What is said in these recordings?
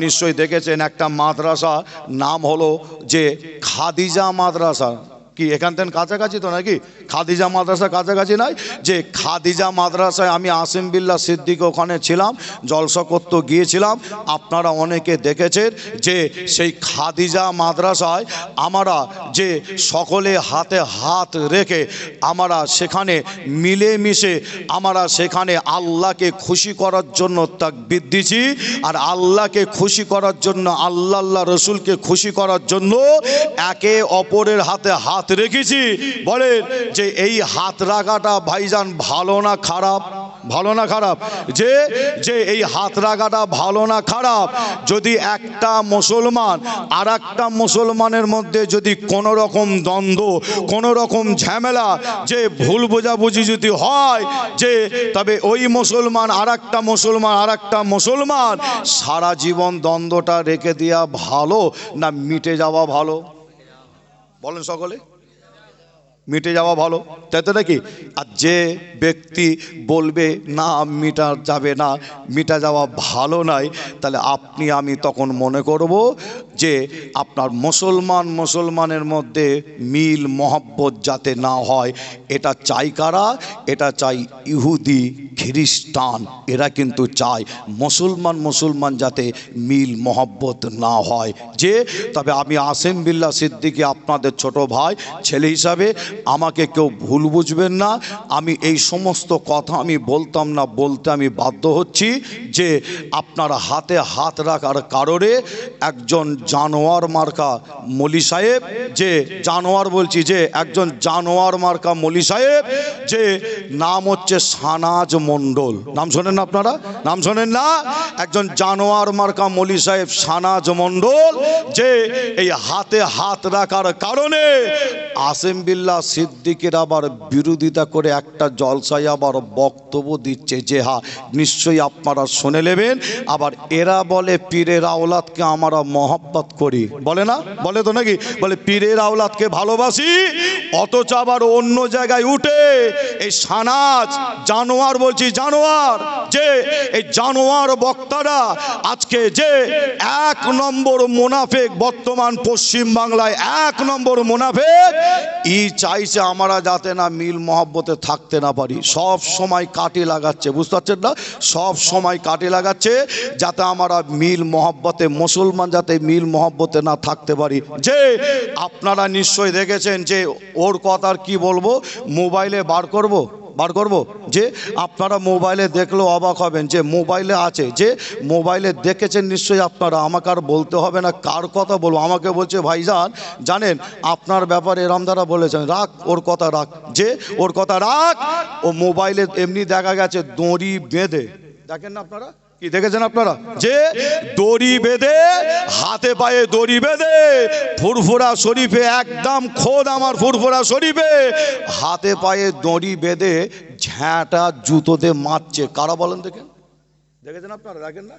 নিশ্চয়ই দেখেছেন একটা মাদ্রাসা নাম হলো যে খাদিজা মাদ্রাসা। কি, এখান থেকে কাছাকাছি তো নাকি? খাদিজা মাদ্রাসা কাছাকাছি নয় যে খাদিজা মাদ্রাসায় আমি আসিম বিল্লা সিদ্দিক ওখানে ছিলাম, জলসা করতে গিয়েছিলাম। আপনারা অনেকে দেখেছেন যে সেই খাদিজা মাদ্রাসায় আমরা যে সকলে হাতে হাত রেখে আমরা সেখানে মিলেমিশে আমরা সেখানে আল্লাহকে খুশি করার জন্য তাকবির দিছি, আর আল্লাহকে খুশি করার জন্য, আল্লাহ আল্লাহ রসুলকে খুশি করার জন্য একে অপরের হাতে হাত রেখেছি। বলেন যে এই হাত রাখাটা ভাইজান ভালো না খারাপ? ভালো না খারাপ? যে যে এই হাত রাখাটা ভালো না খারাপ, যদি একটা মুসলমান আর একটা মুসলমানের মধ্যে যদি কোনো রকম দ্বন্দ্ব কোনো রকম ঝামেলা, যে ভুল বোঝাবুঝি যদি হয়, যে তবে ওই মুসলমান আর একটা মুসলমান আর একটা মুসলমান, সারা জীবন দ্বন্দ্বটা রেখে দেওয়া ভালো না মিটে যাওয়া ভালো? বলেন সকলে। মিটে যাওয়া ভালো। তাই তো নাকি? আর যে ব্যক্তি বলবে, না, মিটা যাবে না, মিটা যাওয়া ভালো নয়, তাহলে আপনি, আমি তখন মনে করব যে আপনার মুসলমান, মুসলমানের মধ্যে মিল, মহব্বত যাতে না হয়, এটা চাই কারা? এটা চাই ইহুদি, খ্রিস্টান, এরা কিন্তু চায় মুসলমান মুসলমান যাতে মিল, মহব্বত না হয়। যে, তবে আমি আসেম বিল্লা সিদ্দিকি আপনাদের ছোট ভাই, ছেলে হিসাবে আমাকে কেউ ভুল বুঝবেন না। আমি এই সমস্ত কথা আমি বলতাম না, বলতে আমি বাধ্য হচ্ছি যে আপনার হাতে হাত রাখার কারণে একজন জানোয়ার মার্কা মলি সাহেব, যে জানোয়ার বলছি, যে একজন জানোয়ার মার্কা মলি সাহেব, যে নাম হচ্ছে সানাজ মণ্ডল। নাম শোনেন না আপনারা? নাম শোনেন না? একজন জানোয়ার মার্কা মলি সাহেব সানাজ মণ্ডল, যে এই হাতে হাত রাখার কারণে আসেম বিল্লা সিদ্দিকের আবার বিরোধিতা করে একটা জলসায় আবার বক্তব্য দিচ্ছে যে হা, নিশ্চয়ই আপনারা শুনে নেবেন। আবার এরা বলে, পীরের আওলাদকে আমরা মহব্বত করি। বলে না? বলে তো নাকি? বলে, পীরের আওলাদকে ভালোবাসি, অথচ আবার অন্য জায়গায় উঠে এই সানাজ, জানোয়ার বলছি, জানোয়ার, যে এই জানোয়ার বক্তারা আজকে যে এক নম্বর মোনাফেক বর্তমান পশ্চিম বাংলায় এক নম্বর মোনাফেক চাইছে আমরা যাতে না মিল মহব্বতে থাকতে না পারি। সব সময় কাটি লাগাচ্ছে, বুঝতে পারছেন না? সব সময় কাটি লাগাচ্ছে যাতে আমরা মিল মহব্বতে, মুসলমান যাতে মিল মহব্বতে না থাকতে পারি। যে আপনারা নিশ্চয়ই দেখেছেন যে ওর কথার কি বলব? মোবাইলে বার করব? বার করব? যে আপনারা মোবাইলে দেখলেও অবাক হবেন, যে মোবাইলে আছে, যে মোবাইলে দেখেছেন নিশ্চয়ই আপনারা। আমাকে আর বলতে হবে না, কার কথা বলব? আমাকে বলছে, ভাইজান, জানেন, আপনার ব্যাপারে এরম দ্বারা বলেছেন, রাখ, ওর কথা রাখ, যে ওর কথা রাখ। ও মোবাইলে এমনি দেখা গেছে, দড়ি বেঁধে। দেখেন না আপনারা? কি দেখেছেন আপনারা? যে দড়ি বেঁধে, হাতে পায়ে দড়ি বেঁধে, ফুরফুরা শরীফে একদম খোদ আমার ফুরফুরা শরীফে, হাতে পায়ে দড়ি বেঁধে ঝ্যাঁটা জুতোতে মারছে। কারা বলেন দেখেন? দেখেছেন আপনারা? দেখেন না?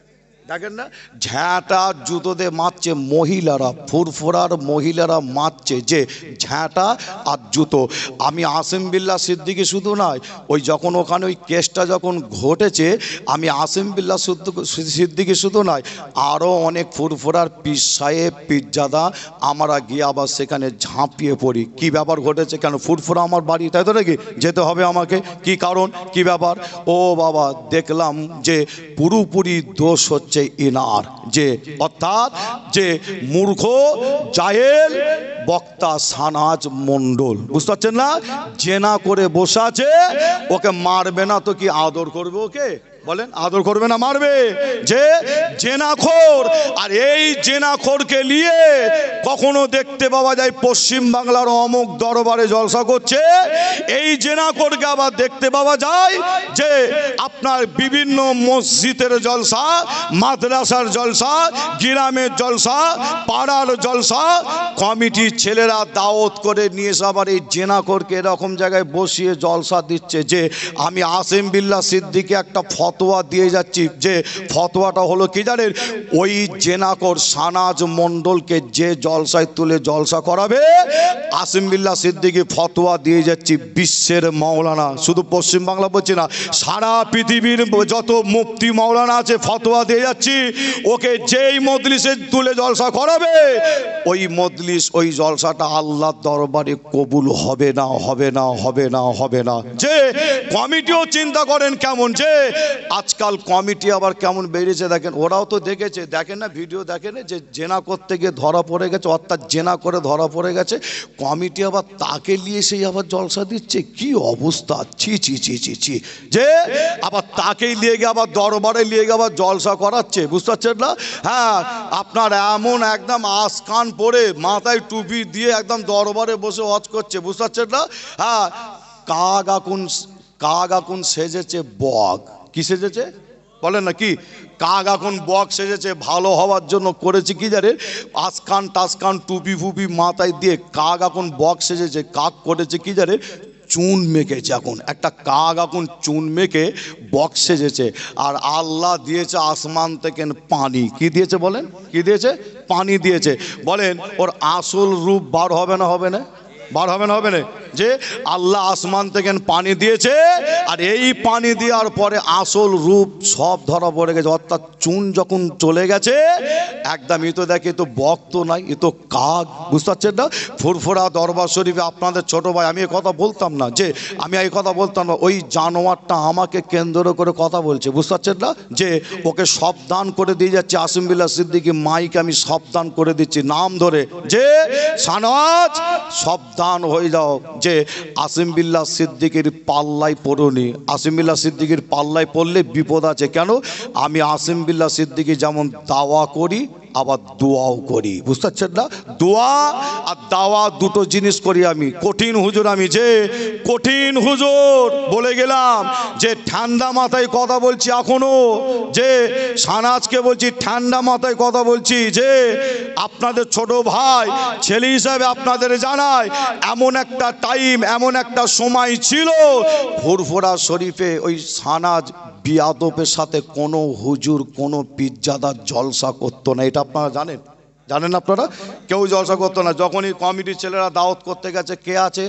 দেখেন না? ঝ্যাঁটা জুতোতে মারছে মহিলারা, ফুরফুরার মহিলারা মারছে যে ঝ্যাঁটা আর জুতো। আমি আসিম বিল্লা সিদ্দিকি শুধু নয়, ওই যখন ওখানে ওই কেসটা যখন ঘটেছে, আমি আসিম বিল্লা সিদ্দিক- শুধু নয় আরও অনেক ফুরফুরার পিস সাহেব আমরা গিয়ে আবার সেখানে ঝাঁপিয়ে পড়ি। কি ব্যাপার ঘটেছে কেন? ফুরফুরা আমার বাড়ি, তাই তো নাকি? যেতে হবে আমাকে। কি কারণ? কি ব্যাপার? ও বাবা, দেখলাম যে পুরোপুরি দোষ হচ্ছে ইনার। যে অর্থাৎ যে মূর্খ, জাহেল, বক্তা সানাজ মণ্ডল। বুঝতে পারছেন না? জেনা করে বসে আছে, ওকে মারবে না তো কি আদর করবে ওকে? বলেন, আদর করবে না, মারবে। যে জেনাখোর, আর এই জেনাখোরকে নিয়ে কখনো দেখতে পাওয়া যায় পশ্চিম বাংলার অমুক দরবারে জলসা করছে। এই জেনাখোরকে আবার দেখতে পাওয়া যায় যে আপনার বিভিন্ন মসজিদের জলসা, মাদ্রাসার জলসা, গ্রামের জলসা, পাড়ার জলসা। কমিটির ছেলেরা দাওয়াত করে নিয়ে এসে আবার এই জেনাখোরকে এরকম জায়গায় বসিয়ে জলসা দিচ্ছে যে, আমি আসিম বিল্লা সিদ্দিকে একটা ফতোয়া দিয়ে যাচ্ছি যে ফতোয়াটা হলো কি জানেন? ওই জেনাকর সানাজ মণ্ডলকে যে জলসায় তুলে জলসা করাবে আসিমবিল্লা সিদ্দিকি ফতোয়া দিয়ে যাচ্ছি বিশ্বের মাওলানা। শুধু পশ্চিমবাংলা বলছি না, সারা পৃথিবীর যত মুফতি মাওলানা আছে ফতোয়া দিয়ে যাচ্ছি, ওকে যেই মজলিসে তুলে জলসা করাবে, ওই মজলিস, ওই জলসাটা আল্লাহর দরবারে কবুল হবে না হবে না হবে না হবে না। যে কমিটিও চিন্তা করেন কেমন, যে আজকাল কমিটি আবার কেমন বেরিয়েছে দেখেন, ওরাও তো দেখেছে, দেখেন না, ভিডিও দেখেন যে জেনা করতে গিয়ে ধরা পড়ে গেছে, অর্থাৎ জেনা করে ধরা পড়ে গেছে, কমিটি আবার তাকে নিয়ে সেই আবার জলসা দিচ্ছে, কি অবস্থা? ছি ছি ছি ছি ছি। যে আবার তাকেই নিয়ে গিয়ে আবার দরবারে নিয়ে গিয়ে আবার জলসা করাচ্ছে, বুঝতে পারছেন না? হ্যাঁ আপনার এমন একদম আসকান পরে মাথায় টুপি দিয়ে একদম দরবারে বসে ওয়াজ করছে, বুঝতে পারছেন না? হ্যাঁ কাক আকুন কাক আকুন সেজেছে বক। কি সেজেছে? বলেন না কি? কাক এখন বক সেজেছে, ভালো হওয়ার জন্য করেছে কি জানে আসকান টাসকান টুপি ফুপি মাথায় দিয়ে কাক এখন বক সেজেছে, কাক করেছে কি জানে চুন মেখেছে এখন। একটা কাক এখন চুন মেখে বক সেজেছে। আর আল্লাহ দিয়েছে আসমান থেকে পানি। কি দিয়েছে বলেন? কি দিয়েছে? পানি দিয়েছে। বলেন, ওর আসল রূপ বার হবে না হবে না? বার হবে না হবে না। যে আল্লাহ আসমান থেকে পানি দিয়েছে, আর এই পানি দেওয়ার পরে আসল রূপ সব ধরা পড়ে গেছে। অর্থাৎ চুন যখন চলে গেছে, একদম এ তো দেখে তো বক্ত নাই এ তো কাক, বুঝতে পারছেন না? ফুরফুরা দরবার শরীফে আপনাদের ছোট ভাই, আমি এ কথা বলতাম না, যে আমি এই কথা বলতাম না, ওই জানোয়ারটা আমাকে কেন্দ্র করে কথা বলছে, বুঝতে পারছেন না? যে ওকে সাবধান করে দিয়ে যাচ্ছে আসিমবিল্লা সিদ্দিকি মাইকে আমি সাবধান করে দিচ্ছি, নাম ধরে। যে সানওয়াজ সাবধান হয়ে যাও যে আসিম বিল্লা সিদ্দিকির পাল্লাই পড়ুনি। আসিম বিল্লাহ সিদ্দিকির পাল্লাই পড়লে বিপদ আছে। কেন? আমি আসিম বিল্লা সিদ্দিকি যেমন দাওয়া করি আবার দোয়াও করি। বুঝতে পারছেন না? দোয়া আর দাওয়া দুটো জিনিস করি আমি। কঠিন হুজুর আমি যে, কঠিন হুজুর, বলে গেলাম যে, ঠান্ডা মাথায় কথা বলছি এখনও, যে, সানাজকে বলছি, ঠান্ডা মাথায় কথা বলছি, যে, আপনাদের ছোট ভাই, ছেলে হিসাবে আপনাদের জানায় এমন একটা টাইম এমন একটা সময় ছিল, ফুরফুরা শরীফে ওই সানাজ বিয়াদবের সাথে কোনো হুজুর, কোনো পিজ্জাদার জলসা করতো না। এটা আপনারা জানেন। জানেন আপনারা? কেউ জলসা করতো না। যখনই কমিটির ছেলেরা দাওয়াত করতে গেছে, কে আছে?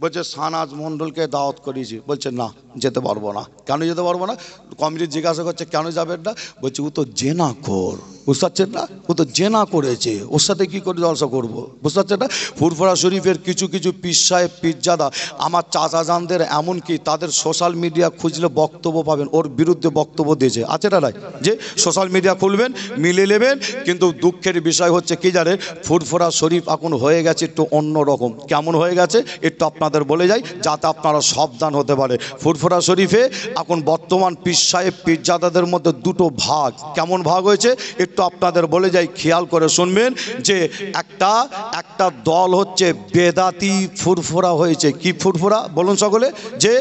বলছে সানাজ মণ্ডলকে দাওয়াত করিয়েছি বলছে, না, যেতে পারব না। কেন যেতে পারব না? কমিটি জিজ্ঞাসা করছে, কেন যাবেন না? বলছে, ও তো জেনা কর বুঝতে পারছেন না? ও তো জেনা করেছে। ওর সাথে কী করে জলসা করব? বুঝতে পারছেন না? ফুরফুরা শরীফের কিছু কিছু পীর সাহেব পীরজাদা আমার চাচা জানদের এমনকি তাদের সোশ্যাল মিডিয়া খুঁজলে বক্তব্য পাবেন, ওর বিরুদ্ধে বক্তব্য দিয়েছে। আছে না যে সোশ্যাল মিডিয়া খুলবেন, মিলে নেবেন, কিন্তু দুঃখের বিষয় হচ্ছে কি জানেন? ফুরফুরা শরীফ এখন হয়ে গেছে একটু অন্য রকম কেমন হয়ে গেছে? একটু আপনাদের বলে যাই, যাতে আপনারা সাবধান হতে পারে। ফুরফুরা শরীফে এখন বর্তমান পীর সাহেব, পীরজাদাদের মধ্যে দুটো ভাগ। কেমন ভাগ হয়েছে? একটু আপনাদের বলে যাই, খেয়াল করে শুনবেন যে একটা একটা দল হচ্ছে বেদাতি ফুরফুরা হয়েছে। কি ফুরফুরা? বলুন সকলে। যে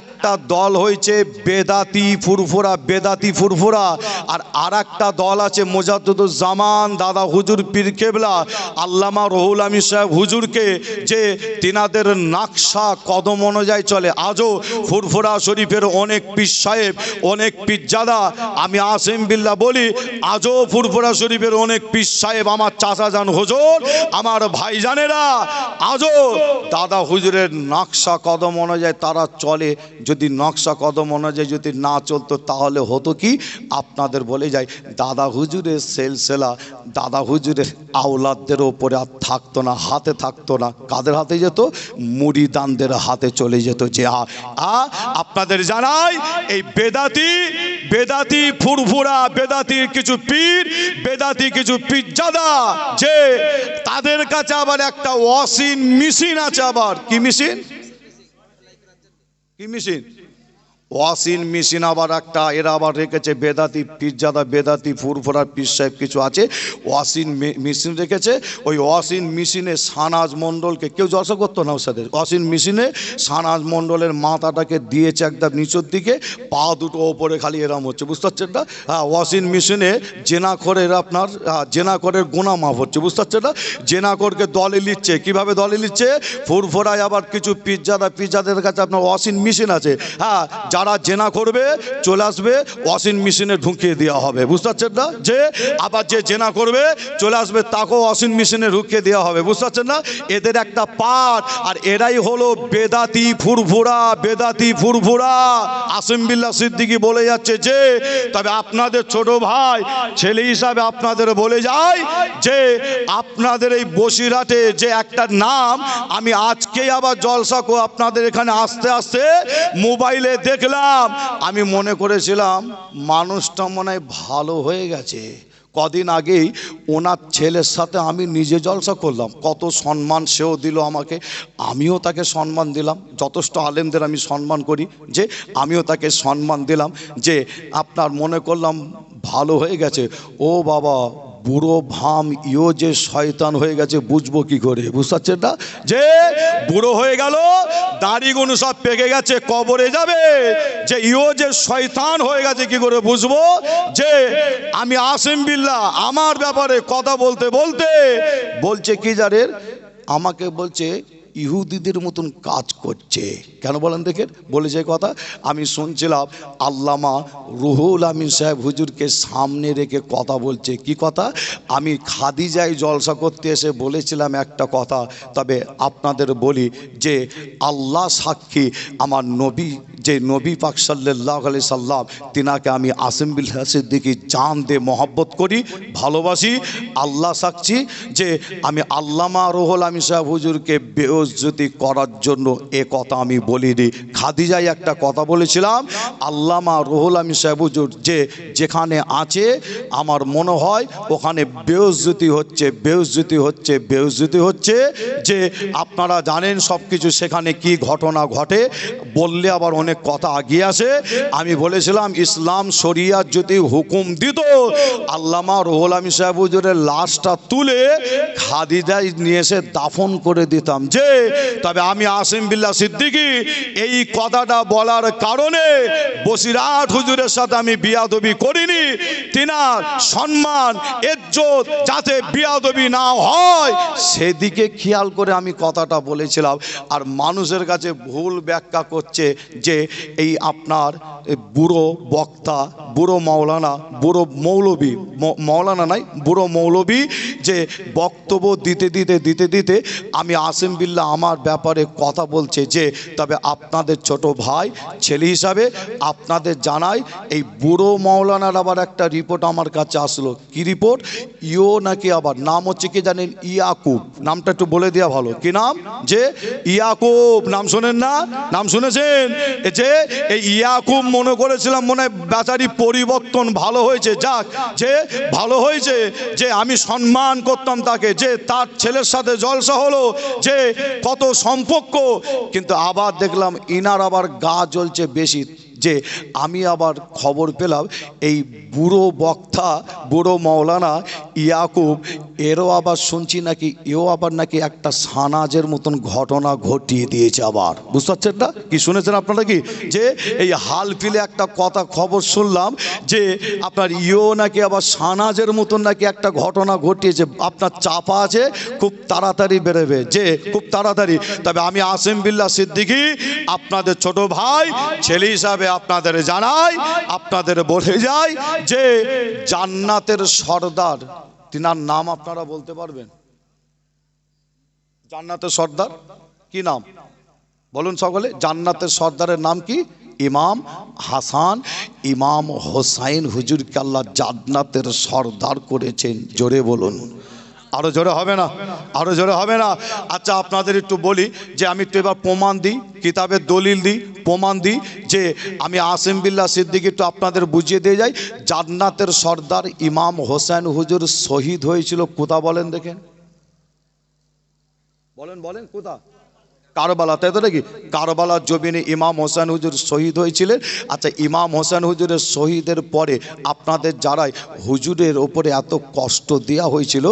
একটা দল হয়েছে বেদাতি ফুরফুরা বেদাতি ফুরফুরা। আর আর একটা দল আছে মোজাদ্দুজ্জামান দাদা হুজুর পীর কেবলা, আল্লামা রহুল আমির সাহেব হুজুরকে, যে তিনাদের নাকশা কদম অনুযায়ী চলে। আজও ফুরফুরা শরীফের অনেক পীর সাহেব, অনেক পীরজাদা আমি আসিম বিল্লা বলি, আজও ফুরফুরা শরীফের অনেক পীর সাহেব, আমার চাচা যান হুজুর, আমার ভাইজানেরা, আজও দাদা হুজুরের নকশা কদম অনুযায়ী তারা চলে। যদি নকশা কদম অনুযায়ী যদি না চলতো, তাহলে হতো কি? আপনাদের বলে যায় দাদা হুজুরের সেলসেলা, দাদা হুজুরের আওলাদদের ওপরে আর থাকতো না, হাতে থাকতো না। কাদের হাতে যেত? মুড়িদানদের হাতে চলে যেত যে, আ আপনাদের জানাই, এই বেদাতি বেদাতি ফুরফুরা, বেদাতির কিছু পীর, বেদাতি কিছু পিজ্জাদা যে তাদের কাছে আবার একটা ওয়াশিং মেশিন আছে আবার। কি মেশিন? কি মেশিন? ওয়াসিন মেশিন আবার একটা এরা আবার রেখেছে বেদাতি পিজ্জাদা বেদাতি ফুরফুরা পিস সাহেব কিছু আছে। ওয়াসিন মেশিন রেখেছে ওই ওয়াসিন মেশিনে সানাজ মণ্ডলকে কেউ জলসা করতো না ওর সাথে? ওয়াসিন মেশিনে সানাজ মণ্ডলের মাথাটাকে দিয়েছে একদম নিচের দিকে পা দুটো ওপরে খালি এরম হচ্ছে বুঝতে পারছেন না? হ্যাঁ ওয়াসিন মেশিনে জেনাখরের আপনার হ্যাঁ, জেনাখরের গোনা মাপ হচ্ছে বুঝতে পারছেন না? জেনাখরকে দলে নিচ্ছে কীভাবে দলে নিচ্ছে? ফুরফুরায় আবার কিছু পিজ্জাদা পিজ্জাদের কাছে আপনার ওয়াসিন মেশিন আছে। হ্যাঁ যারা জেনা করবে, চলে আসবে, ওয়াশিং মেশিনে ঢুকিয়ে দেওয়া হবে। বুঝতে পারছেন না? যে আবার যে জেনা করবে, চলে আসবে, তাকেও ওয়াশিং মেশিনে ঢুকিয়ে দেওয়া হবে। বুঝতে পারছেন না? এদের একটা পাঠ, আর এরাই হলো বেদাতি ফুরফুরা বেদাতি ফুরফুরা। আসিম বিল্লা সিদ্দিকি বলে যাচ্ছে যে, তবে আপনাদের ছোট ভাই, ছেলে হিসাবে আপনাদের বলে যায় যে, আপনাদের এই বসিরহাটে যে একটা নাম, আমি আজকেই আবার জলসা আপনাদের এখানে আসতে আসতে মোবাইলে দেখলাম আমি মনে করেছিলাম, মানুষটা মনে ভালো হয়ে গেছে। কদিন আগেই ওনার ছেলের সাথে আমি নিজে জলসা করলাম। কত সম্মান সেও দিল আমাকে। আমিও তাকে সম্মান দিলাম। যথেষ্ট আলেমদের আমি সম্মান করি যে আমিও তাকে সম্মান দিলাম যে আপনার মনে করলাম ভালো হয়ে গেছে। ও বাবা বুড়ো ভাম ইও যে শয়তান হয়ে গেছে, বুঝব কি করে? বুঝতে পারছেন না? যে বুড়ো হয়ে গেল দাড়িগুণ সব পেকে গেছে, কবরে যাবে। যে ইও যে শয়তান হয়ে গেছে, কি করে বুঝব? যে আমি আসিম বিল্লা, আমার ব্যাপারে কথা বলতে বলতে, বলছে কি যারের আমাকে বলছে ইহুদিদের মতন কাজ করছে। কেন বলেন দেখেন? বলে যে কথা, আমি শুনছিলাম আল্লামা রুহুল আমিন সাহেব হুজুরকে সামনে রেখে কথা বলছে। কি কথা? আমি খাদিজায় জলসা করতে এসে বলেছিলাম একটা কথা, তবে আপনাদের বলি যে আল্লাহ সাক্ষী আমার নবী, যে নবী পাক সাল্লাহ আলি সাল্লাম, তিনাকে আমি আসিম বিল সিদ্দিকি জান দে মহব্বত করি, ভালোবাসি। আল্লাহ সাক্ষী যে আমি আল্লামা রোহল আমি সাহেব হুজুরকে বেউজ্জতি করার জন্য এ কথা আমি বলিনি। খাদিজাই একটা কথা বলেছিলাম, আল্লামা রোহুল আমি সাহেবুজুর যে যেখানে আছে, আমার মনে হয় ওখানে বেউজ্জতি হচ্ছে বেউজ্জতি হচ্ছে বেউজ্জতি হচ্ছে যে আপনারা জানেন সব কিছু সেখানে কি ঘটনা ঘটে, বললে আবার অনেক কথা আগিয়ে আসে। আমি বলেছিলাম, ইসলাম শরিয়ার যদি হুকুম দিত, আল্লামা রোহুল আমি সাহেবুজুরের লাশটা তুলে খাদিজায় নিয়ে এসে দাফন করে দিতাম। যে তবে আমি আসিম বিল্লা সিদ্দিকি, এই কথাটা বলার কারণে বসিরাট হুজুরের সাথে আমি বিয়াদবি করিনি। তিনার সম্মান, ইজ্জত যাতে বিয়াদবি না হয়, সেদিকে খেয়াল করে আমি কথাটা বলেছিলাম। আর মানুষের কাছে ভুল ব্যাখ্যা করছে যে এই আপনার বুড়ো বক্তা, বুড়ো মৌলানা বুড়ো মৌলবী, ম- মৌলানা নাই, বুড়ো মৌলবী যে বক্তব্য দিতে দিতে দিতে দিতে আমি আসিম বিল্লা আমার ব্যাপারে কথা বলছে যে, তবে আপনাদের ছোট ভাই, ছেলে হিসাবে আপনাদের জানাই, এই বুড়ো মৌলানার আবার একটা রিপোর্ট আমার কাছে আসলো। কি রিপোর্ট ইও নাকি আবার, নাম হচ্ছে কি জানেন? ইয়াকুব। নামটা একটু বলে দেওয়া ভালো। কি নাম? যে, ইয়াকুব। নাম শোনেন না? নাম শুনেছেন? যে, এই ইয়াকুব মনে করেছিলাম মনে হয় বেচারি পরিবর্তন ভালো হয়েছে। যাক, যে, ভালো হয়েছে। যে, আমি সম্মান করতাম তাকে। যে, তার ছেলের সাথে জলসা হলো। যে কত সম্পর্ক কিন্তু আবার দেখলাম ইনার আবার গা জ্বলছে বেশি। যে আমি আবার খবর পেলাম, এই বুড়ো বক্তা, বুড়ো মৌলানা ইয়াকুব, এরও আবার শুনছি নাকি, এও আবার নাকি একটা সানাজের মতন ঘটনা ঘটিয়ে দিয়েছে আবার। বুঝতে পারছেন না? কি শুনেছেন আপনারা কি? যে এই হাল ফিলে একটা কথা খবর শুনলাম, যে আপনার ইও নাকি আবার সানাজের মতন নাকি একটা ঘটনা ঘটিয়েছে, আপনার চাপা আছে, খুব তাড়াতাড়ি বেরোবে, যে খুব তাড়াতাড়ি। তবে আমি আসিম বিল্লা সিদ্দিকি, আপনাদের ছোট ভাই, ছেলে হিসাবে আপনাদের জানাই, আপনাদের বলে যাই যে জান্নাতের সর্দার, তিনার নাম আপনারা বলতে পারবেন? জান্নাতের সর্দার? কি নাম? বলুন সকলে, জান্নাতের সর্দারের নাম কি? ইমাম হাসান, ইমাম হোসাইন। হুজুরকে আল্লাহ জান্নাতের সর্দার করেছেন। জোরে বলুন। আরও জোরে হবে না? আরও জোরে হবে না? আচ্ছা আপনাদের একটু বলি যে আমি একটু এবার প্রমাণ দিই, কিতাবের দলিল দিই, প্রমাণ দিই যে আমি আসিম বিল্লা সিদ্দিক একটু আপনাদের বুঝিয়ে দিয়ে যাই। জান্নাতের সর্দার ইমাম হোসেন হুজুর শহীদ হয়েছিল কোথা বলেন দেখেন? বলেন বলেন, কোথা? কারবালা, তাই তো নাকি? কারবালার জমিনে ইমাম হোসেন হুজুর শহীদ হয়েছিলেন। আচ্ছা ইমাম হোসেন হুজুরের শহীদের পরে আপনাদের যারাই হুজুরের ওপরে এত কষ্ট দেওয়া হয়েছিল,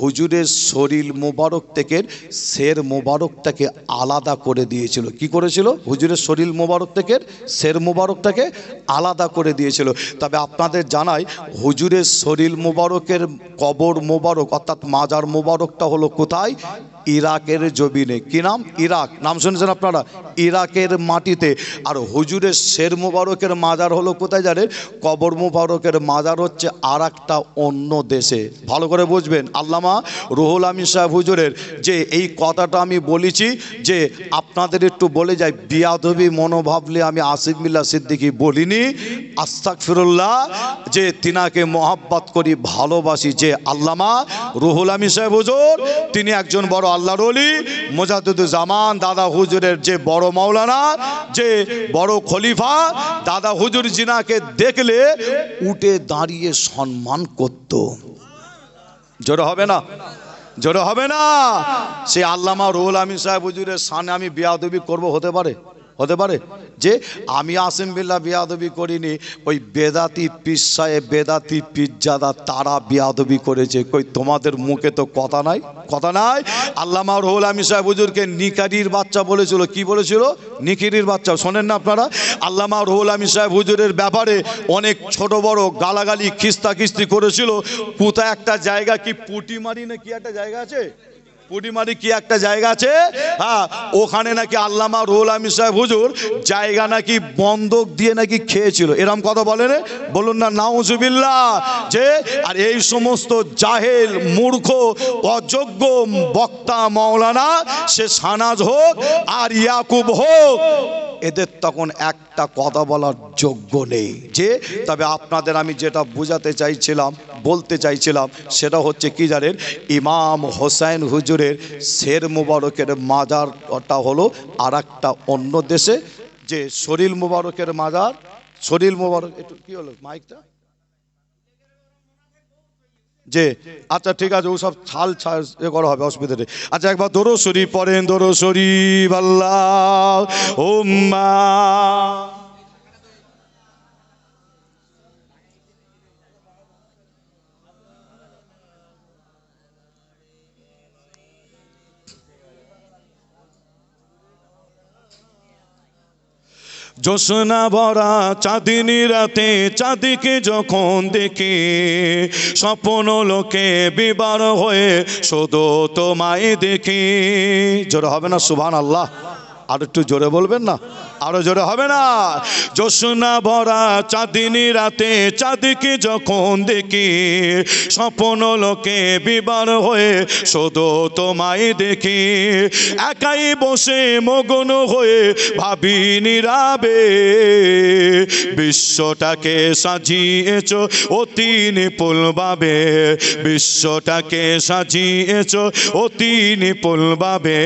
হুজুরের শরীর মোবারক থেকে, শের মোবারকটাকে আলাদা করে দিয়েছিল। কি করেছিল? হুজুরের শরীর মোবারক থেকে, শের মোবারকটাকে আলাদা করে দিয়েছিল। তবে আপনাদের জানাই, হুজুরের শরীর মোবারকের কবর মোবারক, অর্থাৎ মাজার মোবারকটা হলো কোথায়? ইরাকের জমিনে। কি নাম? ইরাক। নাম শুনেছেন আপনারা? ইরাকের মাটিতে। আর হুজুরের শের মুবারকের মাজার হলো কোথায় জানেন? কবর মুবারকের মাজার হচ্ছে আর অন্য দেশে। ভালো করে বুঝবেন। আল্লামা রুহুল আমিন সাহেব হুজুরের যে এই কথাটা আমি বলেছি যে আপনাদের একটু বলে যাই। বিয়াদবি মনোভাবলে আমি আসিফ মিল্লা সিদ্দিকি বলিনি। আস্তাক ফিরুল্লাহ যে তিনাকে মহাব্বাত করি, ভালোবাসি যে আল্লামা রুহুল আমিন সাহেব হুজুর, তিনি একজন বড় আল্লাহর অলি জামান দাদা হুজুরের যে বড় মাওলানা, যে বড় খলিফা, দাদা হুজুর জিনাকে দেখলে উঠে দাঁড়িয়ে সম্মান করত। জোরে হবে না? জোরে হবে না? সে আল্লামা রুহুল আমিন সাহেব হুজুরের সামনে আমি বিয়াদবি করব হতে পারে? হতে পারে যে আমি আসিম বিল্লা বিয়াদবি করিনি, ওই বেদাতি পিসায়ে বেদাতি পিজ্জাদা তারা বিয়াদবি করেছে। কই, তোমাদের মুখে তো কথা নাই? কথা নাই? আল্লামা রহুল আমি সাহেব হুজুরকে নিকারির বাচ্চা বলেছিল, কি বলেছিল? নিকিরির বাচ্চা, শোনেন না আপনারা? আল্লামা রহুল আমি সাহেব হুজুরের ব্যাপারে অনেক ছোট বড় গালাগালি খিস্তা খিস্তি করেছিল। কোথায় একটা জায়গা কি পুটিমারি না কি একটা জায়গা আছে? পুটিমারি কি একটা জায়গা আছে? হ্যাঁ ওখানে নাকি আল্লামা রুহুল আমিন সাহেব হুজুর জায়গা নাকি বন্ধক দিয়ে নাকি খেয়েছিল। এরম কথা বলেন বলুন না নাউজুবিল্লা যে, আর এই সমস্ত জাহেল, মূর্খ, অযোগ্য বক্তা মৌলানা সে সানাজ হোক আর ইয়াকুব হোক এদের তখন একটা কথা বলার যোগ্য নেই। যে? তবে আপনাদের আমি যেটা বোঝাতে চাইছিলাম, বলতে চাইছিলাম, সেটা হচ্ছে কি জানেন? ইমাম হোসেন হুজুরের শের মুবারকের মাজারটা হলো আর একটা অন্য দেশে, যে শরীর মুবারকের মাজার শরীর মুবারক, একটু কী হলো, মাইকটা? যে আচ্ছা ঠিক আছে, ওসব ছাল ছাল এ করা হবে, অসুবিধা নেই। আচ্ছা একবার দোরো শরীফ পড়েন দোরো শরীফ আল্লাহ জোসনা ভরা চাঁদিনি রাতে, চাঁদিকে যখন দেখি স্বপ্ন লোকে বিবার হয়ে শুধু তোমায় দেখি। জোরে হবে না সুভান আল্লাহ আর একটু জোরে বলবেন না? আরও জোরে হবে না। জোসনা ভরা চাঁদিনী রাতে, চাঁদিকে যখন দেখি, স্বপ্ন লোকে বিবার হয়ে শুধু তোমায় দেখি। একাই বসে মগন হয়ে ভাবি নীরাবে, বিশ্বটাকে সাজিয়েছ অতি নিপুলভাবে বিশ্বটাকে সাজিয়েছ অতি নিপুলভাবে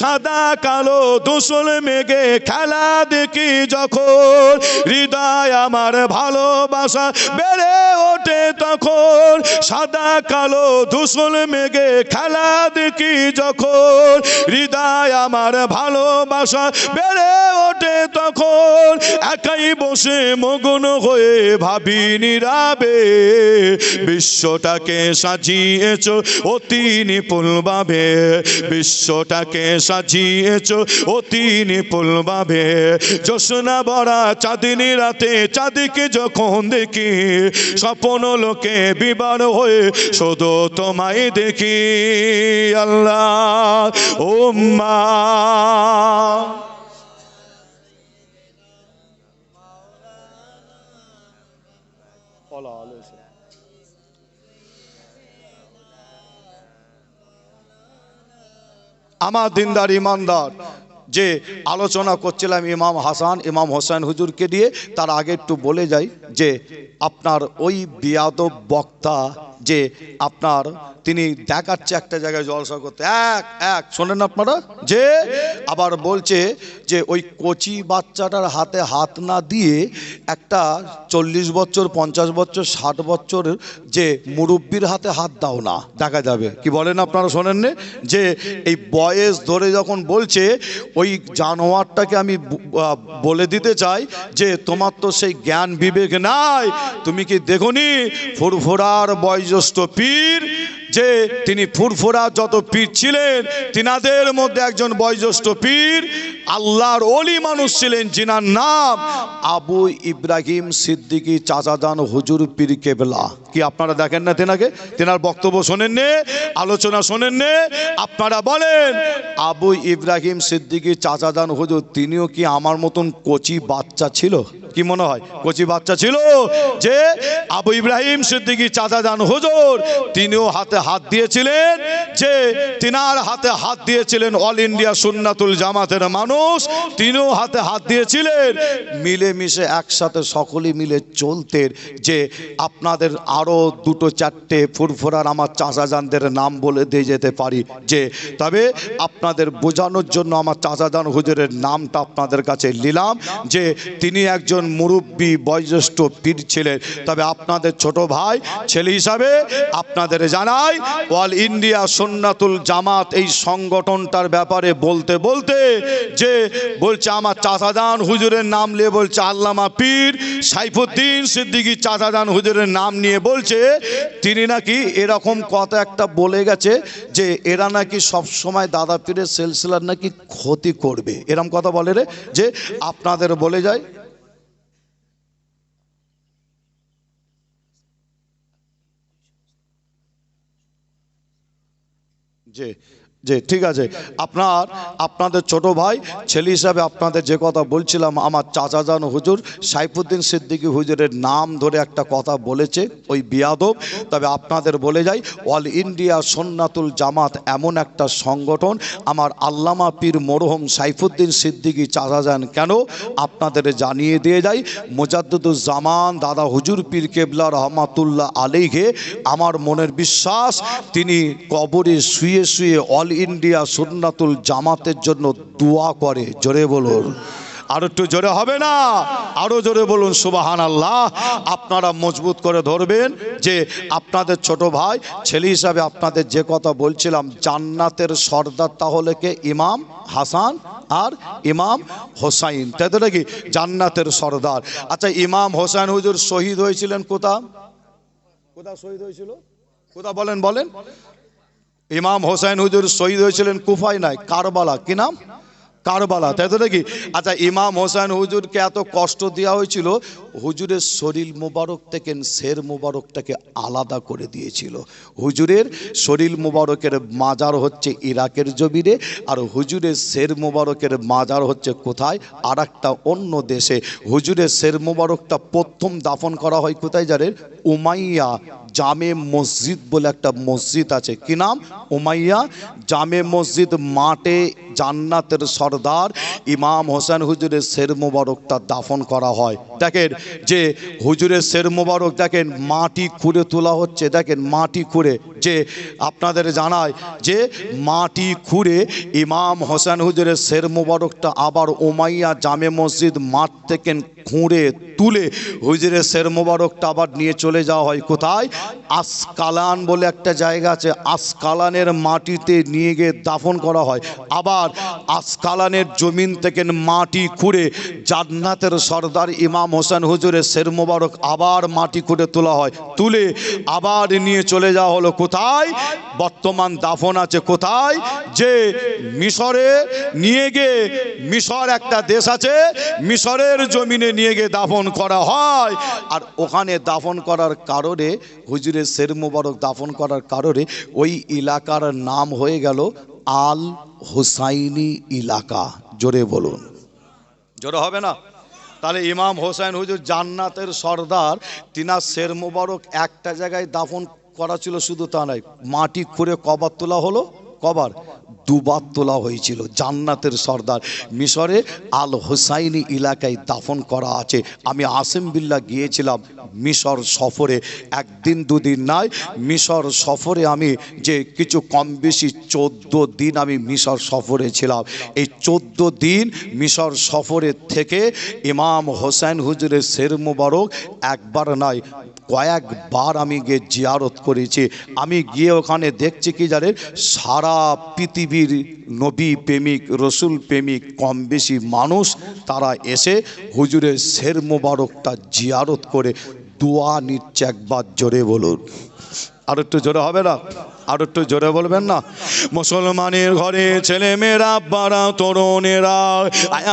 সাদা কালো দুসল মেঘে খেলা দেখি যখন হৃদয় আমার ভালোবাসা বেড়ে ওঠে তখন সাদা কালো ধূসল মেঘে খেলা দেখি যখন হৃদয় আমার ভালোবাসা বেড়ে ওঠে তখন একাই বসে মগন হয়ে ভাবি নীরাবে, বিশ্বটাকে সাজিয়েছ অতি নিপুলভাবে বিশ্বটাকে সাজিয়েছ অতি নিপুলভাবে জোসনা ভরা চাঁদিনী রাতে, চাঁদিকে যখন দেখি, স্বপ্ন লোকে বিবার হয়ে শুধু তোমায় দেখি। আল্লাহ ও মা আমার দিনদার ইমানদার। যে আলোচনা করছিলাম ইমাম হাসান, ইমাম হোসেন হুজুরকে দিয়ে, তার আগে একটু বলে যাই যে আপনার ওই বিয়াদব বক্তা যে আপনার তিনি দেখাচ্ছে একটা জায়গায় জলসা করতে। এক এক, শোনেন আপনারা। যে আবার বলছে যে ওই কচি বাচ্চাটার হাতে হাত না দিয়ে একটা চল্লিশ বছর, পঞ্চাশ বছর, ষাট বছর যে মুরব্বির হাতে হাত দাও না, দেখা যাবে। কি বলেন আপনারা, শোনেননি? যে এই বয়স ধরে যখন বলছে, ওই জানোয়ারটাকে আমি বলে দিতে চাই যে তোমার তো সেই জ্ঞান বিবেক নাই। তুমি কি দেখনি? ফুরফুরার বয়োজ্যেষ্ঠ পীর যে তিনি ফুরফুরা যত পীর ছিলেন, তিনাদের মধ্যে একজন বয়োজ্যেষ্ঠ পীর, আল্লাহর অলি মানুষ ছিলেন যিনার নাম আবু ইব্রাহিম সিদ্দিকী চাচাদান হুজুর পীর কেবলা। কি আপনারা দেখেন না তেনাকে? তেনার বক্তব্য শোনেন নে, আলোচনা শোনেন নে, আপনারা বলেন, আবু ইব্রাহিম সিদ্দিকী চাচাদান হুজুর, তিনিও কি আমার মতন কচি বাচ্চা ছিল? কি মনে হয়? কচি বাচ্চা ছিল যে আবু ইব্রাহিম সিদ্দিকী চাচাদান হুজুর, তিনিও হাতে হাত দিয়েছিলেন যে তিনার হাতে হাত দিয়েছিলেন অল ইন্ডিয়া সুন্নাতুল জামাতের মানুষ, তিনিও হাতে হাত দিয়েছিলেন। মিলেমিশে একসাথে সকলে মিলে চলতেন যে আপনাদের আরও দুটো চারটে ফুরফুরার আমার চাচাজানদের নাম বলে দিয়ে যেতে পারি যে, তবে আপনাদের বোঝানোর জন্য আমার চাচাজান হুজুরের নামটা আপনাদের কাছে নিলাম যে তিনি একজন মুরব্বী, বয়োজ্যেষ্ঠ পীর ছিলেন। তবে আপনাদের ছোট ভাই, ছেলে হিসাবে আপনাদের জানাই অল ইন্ডিয়া সুন্নাতুল জামাত এই সংগঠনটার ব্যাপারে বলতে বলতে যে বলছে আমার চাচাদান হুজুরের নাম নিয়ে বলছে আল্লামা পীর সাইফুদ্দিন সিদ্দিকী চাচাদান হুজুরের নাম নিয়ে বলছে, তিনি নাকি এরকম কথা একটা বলে গেছে যে এরা নাকি সব সময় দাদা পীরের সেলসিলার নাকি ক্ষতি করবে। এরম কথা বলে রে যে আপনাদের বলে যায় যে যে ঠিক আছে। আপনার, আপনাদের ছোট ভাই, ছেলে হিসাবে আপনাদের যে কথা বলছিলাম, আমার চাচা চাচাজান হুজুর, সাইফুদ্দিন সিদ্দিকী হুজুরের নাম ধরে একটা কথা বলেছে, ওই বিয়াদব। তবে আপনাদের বলে যাই, অল ইন্ডিয়া সন্নাতুল জামাত এমন একটা সংগঠন, আমার আল্লামা পীর মরহম সাইফুদ্দিন সিদ্দিকী চাচাজান কেন? আপনাদের জানিয়ে দিয়ে যাই মোজাদ্দুজ্জামান দাদা হুজুর পীর কেবলা রহমাতুল্লাহ আলীঘে আমার মনের বিশ্বাস, তিনি কবরে শুয়ে শুয়ে অল ইন্ডিয়া সুন্নাতুল জামাতের জন্য দোয়া করে। জোরে বলুন। আর একটু জোরে হবে না? আরও জোরে বলুন সুবাহান আল্লাহ আপনারা মজবুত করে ধরবেন যে আপনাদের ছোট ভাই, ছেলে হিসাবে আপনাদের যে কথা বলছিলাম, জান্নাতের সর্দার তাহলে কে? ইমাম হাসান আর ইমাম হোসাইন। তাই তো নাকি? জান্নাতের সর্দার। আচ্ছা ইমাম হোসাইন হুজুর শহীদ হয়েছিলেন কোথা? কোথা শহীদ হয়েছিল? কোথা বলেন বলেন। ইমাম হোসেন হুজুর শহীদ হয়েছিলেন কুফাই নাই, কারবালা। কি নাম? কারবালা। তাই তো নাকি আচ্ছা ইমাম হোসেন হুজুরকে এত কষ্ট দেওয়া হয়েছিল, হুজুরের শরীর মোবারক থেকে শের মোবারকটাকে আলাদা করে দিয়েছিল। হুজুরের শরীর মোবারকের মাজার হচ্ছে ইরাকের জমিনে, আর হুজুরের শের মোবারকের মাজার হচ্ছে কোথায়? আর একটা অন্য দেশে। হুজুরের শের মোবারকটা প্রথম দাফন করা হয় কোথায় জানেন? উমাইয়া জামে মসজিদ বলে একটা মসজিদ আছে। কি নাম? উমাইয়া। জামে মসজিদ মাঠে জান্নাতের সর্দার ইমাম হোসেন হুজুরের শের মোবারকটা দাফন করা হয়। দেখেন যে হুজুরের শের মোবারক দেখেন মাটি খুঁড়ে তোলা হচ্ছে। দেখেন মাটি খুঁড়ে যে আপনাদের জানায় যে মাটি খুঁড়ে ইমাম হোসেন হুজুরের শের মোবারকটা আবার ওমাইয়া জামে মসজিদ মাঠ থেকে খুঁড়ে তুলে হুজুরের শের মোবারকটা আবার নিয়ে চলে যাওয়া হয়। কোথায়? আসকালান বলে একটা জায়গা আছে। আসকালানের মাটিতে নিয়ে গিয়ে দাফন করা হয়। আবার আসকালানের জমিন থেকে মাটি খুঁড়ে জান্নাতের সর্দার ইমাম হোসেন হুজুরের শের মোবারক আবার মাটি খুঁড়ে তোলা হয়। তুলে আবার নিয়ে চলে যাওয়া হলো। কোথায়? বর্তমান দাফন আছে। কোথায়? যে মিশরে নিয়ে গিয়ে মিশর একটা দেশ আছে। মিশরের জমিনে নিয়ে গিয়ে দাফন করা হয়। আর ওখানে দাফন করার কারণে, হুজুরের শের মোবারক দাফন করার কারণে ওই এলাকার নাম হয়ে গেল আল হুসাইনি এলাকা। জোরে বলুন। জোরে হবে না? তাহলে ইমাম হোসেন হুজুর জান্নাতের সর্দার, তিনার শের মোবারক একটা জায়গায় দাফন করা ছিল, শুধু তা নয়, মাটি খুঁড়ে কবার তোলা হলো? কবার। দুবার তোলা হয়েছিল, জান্নাতের সর্দার। মিশরে আল হোসাইনি এলাকায় দাফন করা আছে। আমি আসিম বিল্লা গিয়েছিলাম মিশর সফরে। একদিন দুদিন নয় মিশর সফরে আমি যে কিছু কম বেশি চোদ্দ দিন আমি মিশর সফরে ছিলাম। এই চোদ্দ দিন মিশর সফরে থেকে ইমাম হোসেন হুজুরের শের মুবারক একবার নয় কয়েকবার আমি গিয়ে জিয়ারত করেছি। আমি গিয়ে ওখানে দেখছি কি জানেন? সারা পৃথিবীর নবী প্রেমিক, রসুল প্রেমিক, কম বেশি মানুষ তারা এসে হুজুরের শের মোবারকটা জিয়ারত করে দোয়া নিচ্ছে একবার জোরে বলুন। আর একটু জোরে হবে না? আর একটু জোরে বলবেন না? মুসলমানের ঘরে ছেলে মেয়েরা আব্বারা তরুণেরা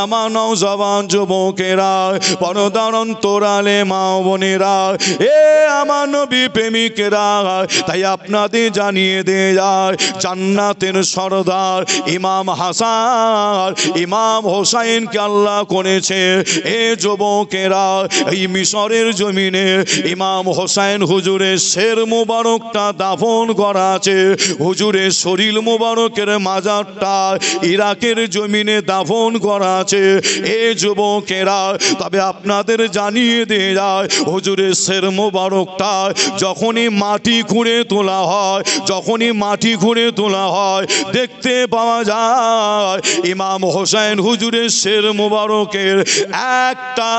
আমার নৌজবান যুবকেরা, পরদার অন্তরালে মা বোনেরা, এ আমার নবী প্রেমিকেরা, তাই আপনাদের জানিয়ে দিয়ে যায় জান্নাতের সরদার ইমাম হাসান, ইমাম হোসাইনকে আল্লাহ করেছে। এ যুবকেরা, এই মিশরের জমিনে ইমাম হোসাইন হুজুরের শের মুবারকটা দাফন করা আছে। হুজুরের শরীর মুবারকের মাজারটা ইরাকের জমিনে দাফন করা আছে। এ যুবকেরা, তবে আপনাদের জানিয়ে দিয়ে যায়, হুজুরের শের মুবারকটা যখনই মাটি খুঁড়ে তোলা হয়, যখনই মাটি খুঁড়ে তোলা হয়, দেখতে পাওয়া যায়, ইমাম হোসেন হুজুরের শের মুবারকের একটা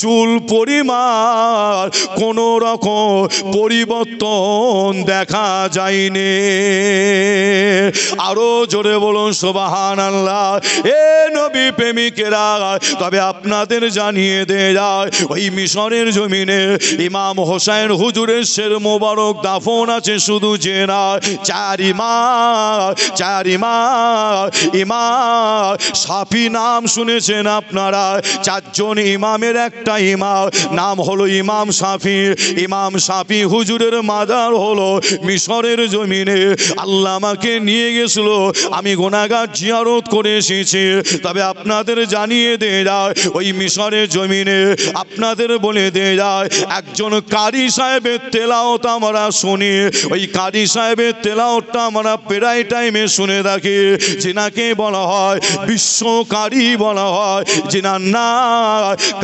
চুল পরিমাণ কোনো রকম পরিবর্তন দেখা যায়নি আরও জোরে বলুন সোবাহান আল্লাহ এ নবী প্রেমিকেরা, তবে আপনাদের জানিয়ে দেয় যায়, ওই মিশরের জমিনে ইমাম হোসেন হুজুরের শের মোবারক দাফন আছে, শুধু যে না, চার ইমাম চার ইমাম ইমাম সাফি নাম শুনেছেন আপনারা, চারজন ইমামের একটা ইমাম, নাম হলো ইমাম সাফি। ইমাম সাফি হুজুরের মাদার হলো মিশরের জমিনে আল্লাহ আমাকে নিয়ে গেছিল। আমি গোনাগার জিয়ারত করে এসেছি। তবে আপনাদের জানিয়ে দিয়ে যায়, ওই মিশরের জমিনে আপনাদের বলে দিয়ে যায়, একজন কারি সাহেবের তেলাওত আমরা শুনি। ওই কারি সাহেবের তেলাওতটা আমরা প্রায় টাইমে শুনে থাকি। যেনাকে বলা হয় বিশ্বকারী বলা হয়। যেনার না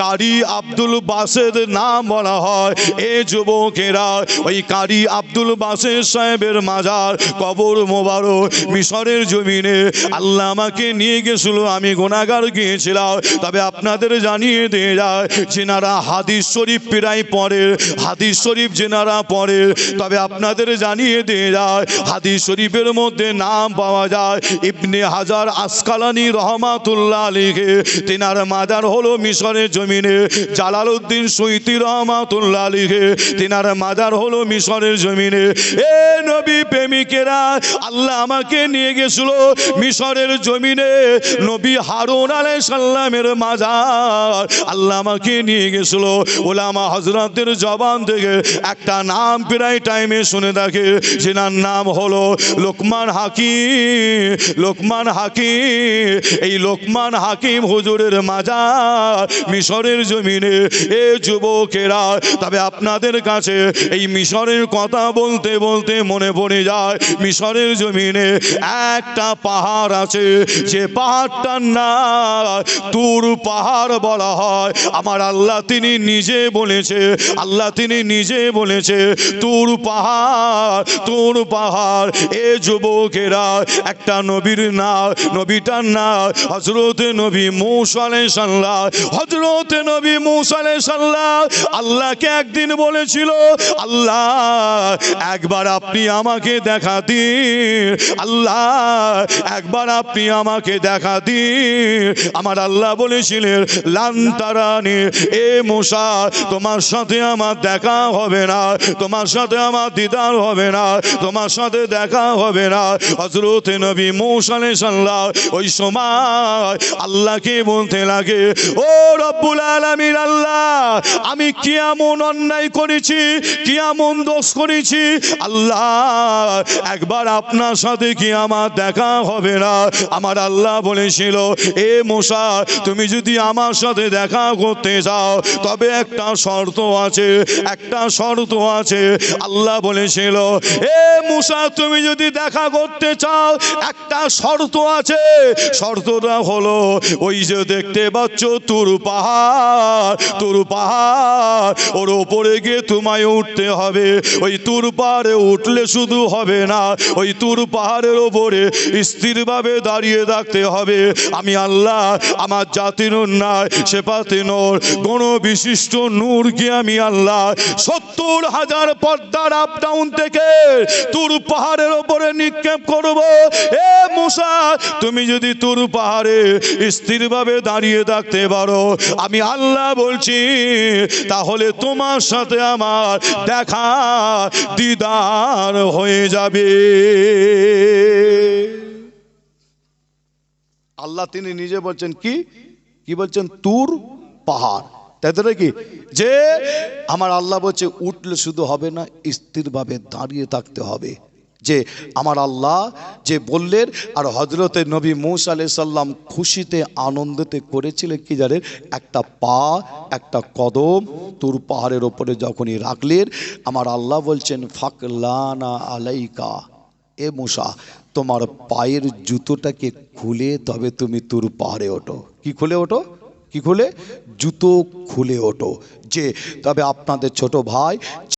কারি আব্দুল বাসেদ নাম বলা হয়। এ যুবকেরা, ওই কারি আব্দুল বাসেদ সাহেবের মাজার কবর মোবারক মিশরের জমিনে আল্লাহ আমাকে নিয়ে গেছিল, আমি গোনাগার গিয়েছিলাম। তবে আপনাদের জানিয়ে দিয়ে যায়, যেনারা হাদিস শরীফ প্রায় পড়ে, হাদিস শরীফ যেনারা পড়ে, তবে আপনাদের জানিয়ে দিয়ে যায়, হাদিস শরীফের মধ্যে নাম পাওয়া যায়, ইবনে হাজার আসকালানি রহমাতুল্লাহ আলীকে তেনার মাজার হলো মিশরের জমিনে, জালালউদ্দিন সৈতি রহমাতুল্লাহ লিখে তেনার মাজার হলো মিশরের জমিনে। এ নবী প্রেমিকেরা, আল্লাহ আমাকে নিয়ে গেছিল মিশরের জমিনে নবী হারুন আলাই সাল্লামের মাজার। আল্লাহ আমাকে নিয়ে গেছিল। ওলামা হজরতের জবান থেকে একটা নাম প্রায় টাইমে শুনে থাকে যেনার নাম হলো লোকমান হাকিম। লোকমান হাকিম, এই লোকমান হাকিম হুজুরের মাজার মিশরের জমিনে। এ যুবকেরা, তবে আপনাদের কাছে এই মিশরের কথা বলতে বলতে মনে পড়ে যায়, মিশরের জমিনে একটা পাহাড় আছে, যে পাহাড়টার নাম তুর পাহাড় বলা হয়। আমার আল্লাহ তিনি নিজে বলেছে, আল্লাহ তিনি নিজে বলেছে, তুর পাহাড় তুর পাহাড়, এ যুবকেরা একটা নবীর নাম, নবীটার নাম হজরত নবী মৌসালে সাল্লাহ হজরত নবী মৌসালে সাল্লাহ আল্লাহকে একদিন বলেছিল, আল্লাহ, একবার আপনি আমাকে দেখা দিন আল্লাহ, একবার আপনি আমাকে দেখা দিন। আমার আল্লাহ বলেছিলেন লান্তারানি এ মশা তোমার সাথে আমার দেখা হবে না, তোমার সাথে আমার দিদার হবে না, তোমার সাথে দেখা হবে না। হজরত নবী মৌসালে সাল্লাহ ওই সময় আল্লাহকে বলতে লাগে, ও রব্বুল আলামিন আল্লাহ, আমি কি এমন অন্যায় করেছি, কি এমন দোষ করেছি? আল্লাহ, একবার আপনার সাথে কি আমার দেখা হবে না। আমার আল্লাহ বলেছিল, এ মশা তুমি যদি আমার সাথে দেখা করতে যাও, তবে একটা শর্ত আছে, একটা শর্ত আছে। আল্লাহ বলেছিল, এ মুসা, তুমি যদি দেখা করতে চাও, একটা শর্ত আছে। শর্তটা হলো, ওই যে দেখতে পাচ্ছ, তুর পাহাড় তুর পাহাড়, ওর ওপরে গিয়ে তোমায় উঠতে হবে। ওই তুর পাহাড়ে উঠলে শুধু হবে না, ওই তুর পাহাড়ের ওপরে স্থিরভাবে দাঁড়িয়ে থাকতে হবে। আমি আল্লাহ, আমার জাতির নয় সেপাতে নূর কোন বিশিষ্ট নূরকে আমি আল্লাহ সত্তর হাজার পর্দার আপ ডাউন থেকে তুর পাহাড়ের ওপরে নিক্ষেপ করব। এ মুসা তুমি যদি তুর পাহাড়ে স্থিরভাবে দাঁড়িয়ে থাকতে পারো, আমি আল্লাহ বলছি, তাহলে তোমার সাথে আমার দেখা দিদার হয়ে যাবে। আল্লাহ তিনি নিজে বলছেন কি? কি বলছেন? তুর পাহাড়। তাই নাকি? যে আমার আল্লাহ বলছে, উঠলে শুধু হবে না, স্থিরভাবে দাঁড়িয়ে থাকতে হবে। যে আমার আল্লাহ যে বললেন, আর হজরতে নবী মৌসা আলাই সাল্লাম খুশিতে, আনন্দতে করেছিলেন কি জানেন? একটা পা, একটা কদম তুর পাহাড়ের ওপরে যখনই রাখলেন, আমার আল্লাহ বলছেন, ফাকলানা আলাইকা, এ মুসা, তোমার পায়ের জুতোটাকে খুলে, তবে তুমি তুর পাহাড়ে ওঠো। কি খুলে ওঠো? কি খুলে? জুতো খুলে ওঠো। যে, তবে আপনাদের ছোট ভাই